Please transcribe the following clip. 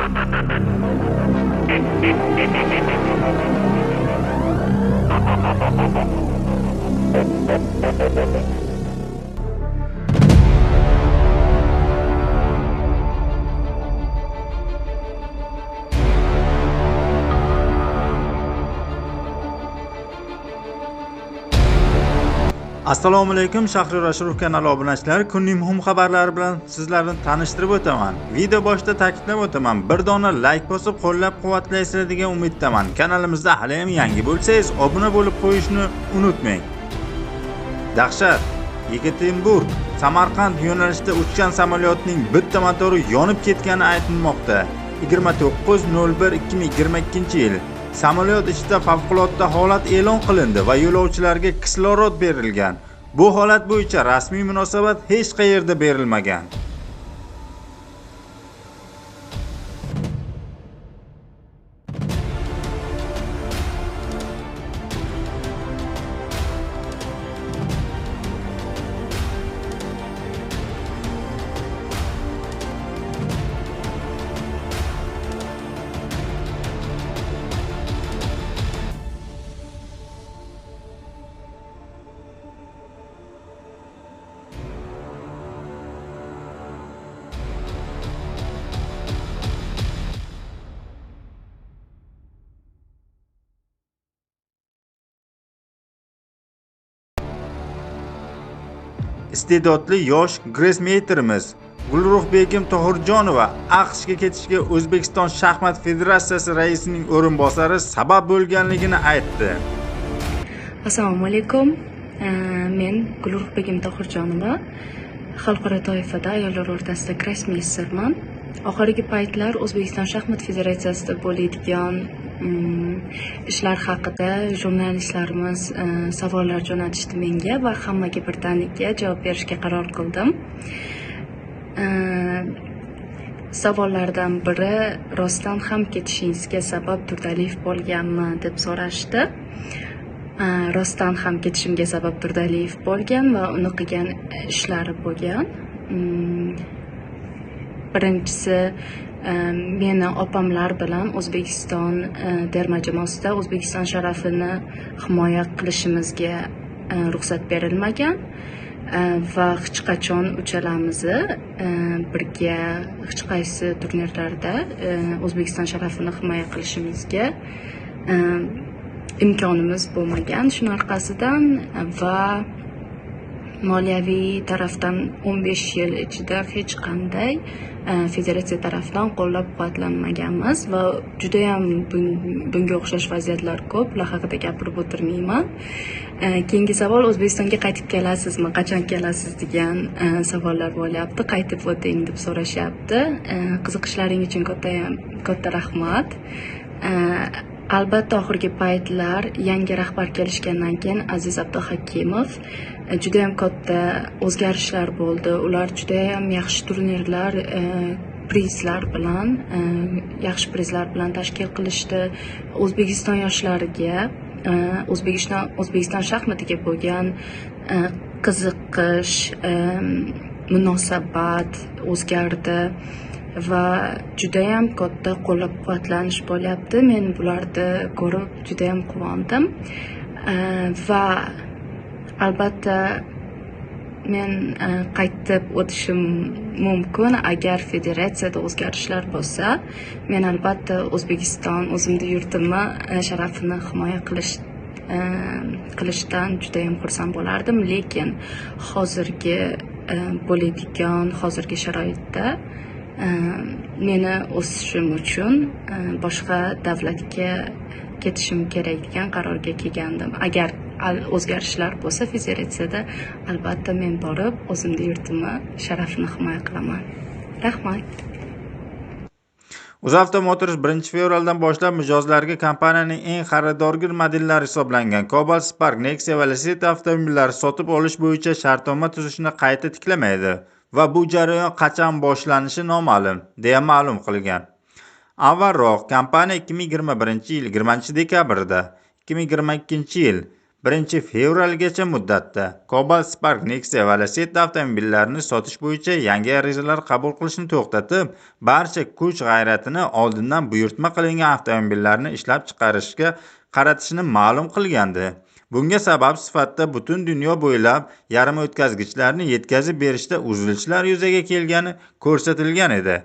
Thank you. Assalomu alaykum shahri rashurov kanali obunachilari. Kunning muhim xabarlari bilan sizlarni tanishtirib o'taman. Video boshida ta'kidlab o'taman bir dona layk bosib qo'llab quvvatlaysizlar degan umiddaman. Kanalimizda haliyam yangi bo'lsangiz obuna bo'lib qo'yishni unutmang. Dahshat yekaterinburg samarqand yo'nalishida uchgan samolyotning bitta motori yonib ketgani aytilmoqda. 29.01.2022 yil. Samolyot ichida favqulodda holat e'lon qilindi va yo'lovchilarga kislorod berilgan. Bu holat bo'yicha rasmiy munosabat hech qayerda berilmagan. Iste'dodli yosh gressmeyterimiz gulruhbegim tohirjonova aqshga ketishga o'zbekiston shaxmat federatsiyasi raisining o'rinbosari sabab bo'lganligini aytdi. Assalomu alaykum. Men gulruhbegim tohirjonova. Xalqaro toifada ayollar o'rtasida grossmeysterman oxirgi paytlar o'zbekiston shaxmat federatsiyasida bo'ladigan ishlar haqida jurnalistlarimiz savollar jo'natishdi menga va hammaga birdaniga javob berishga qaror qildim savollardan biri rostdan ham ketishingizga sabab durdaliyev bo'lganmi deb so'rashdi rostdan ham ketishimga sabab durdaliyev bo'lgan va uni qilgan ishlari bo'lgan birinchisi e, meni opamlar bilan o'zbekiston e, terma jamoasida o'zbekiston sharafini himoya qilishimizga e, ruxsat berilmagan. Va hech qachon uchalamizni birga hech qaysi turnirlarda o'zbekiston sharafini himoya qilishimizga imkonimiz bo'lmagan. Shuni orqasidan va moliyaviy tarafdan 15 yil ichida hech qanday e, federatsiya tarafidan qo'llab quvvatlanmaganmiz va judayam bunga o'xshash vaziyatlar ko'p. Ular haqida gapirib o'tirmayman. E, keyingi savol o'zbekistonga qaytib kelasizmi? Qachon kelasiz degan e, savollar bo'lyapti. Qaytib o'ting deb so'rashyapti. Qiziqishlaring uchun katta katta rahmat. Albatta oxirgi paytlar yangi rahbar kelishgandan keyin aziz abduhakimov juda judayam katta o'zgarishlar bo'ldi. Ular judayam yaxshi turnirlar e, prizlar bilan e, yaxshi prizlar bilan tashkil qilishdi. O'zbekiston yoshlariga o'zbekiston o'zbekiston shaxmatiga bo'lgan qiziqish munosabat o'zgardi. Va judayam katta qo'llab quvvatlanish bo'lyapti. Men bularni ko'rib judayam quvondim. Va albatta men e, qaytib o'tishim mumkin agar federatsiyada o'zgarishlar bo'lsa. Men albatta o'zbekiston o'zimni yurtimni e, sharafini himoya qilish e, qilishdan judayam xursand bo'lardim. Lekin hozirgi bo'ladigan hozirgi sharoitda meni o'sishim uchun boshqa davlatga ketishim kerak degan qarorga kelgandim agar o'zgarishlar bo'lsa federatsiyada albatta men borib o'zimni yurtimni sharafini himoya qilaman rahmat UzAvto Motors 1 fevraldan boshlab mijozlarga kompaniyaning eng xaridorgir modellari hisoblangan Cobalt Spark Nexia va Lacetti avtomobillari sotib olish bo'yicha shartnoma tuzishni qayta tiklamaydi. Va bu jarayon qachon boshlanishi noma'lum deya ma'lum qilgan. Avvalroq kompaniya 2021 yil 20 dekabrda 2022 yil 1 fevralgacha muddatda Cobalt Spark Nexia va Lacetti avtomobillarini sotish bo'yicha yangi arizalar qabul qilishni to'xtatib, barcha kuch-g'ayratini oldindan buyurtma qilingan avtomobillarni ishlab chiqarishga qaratishini ma'lum qilgandi. Bunga sabab sifatida butun dunyo bo'ylab yarim o'tkazgichlarni yetkazib berishda uzilishlar yuzaga kelgani ko'rsatilgan edi.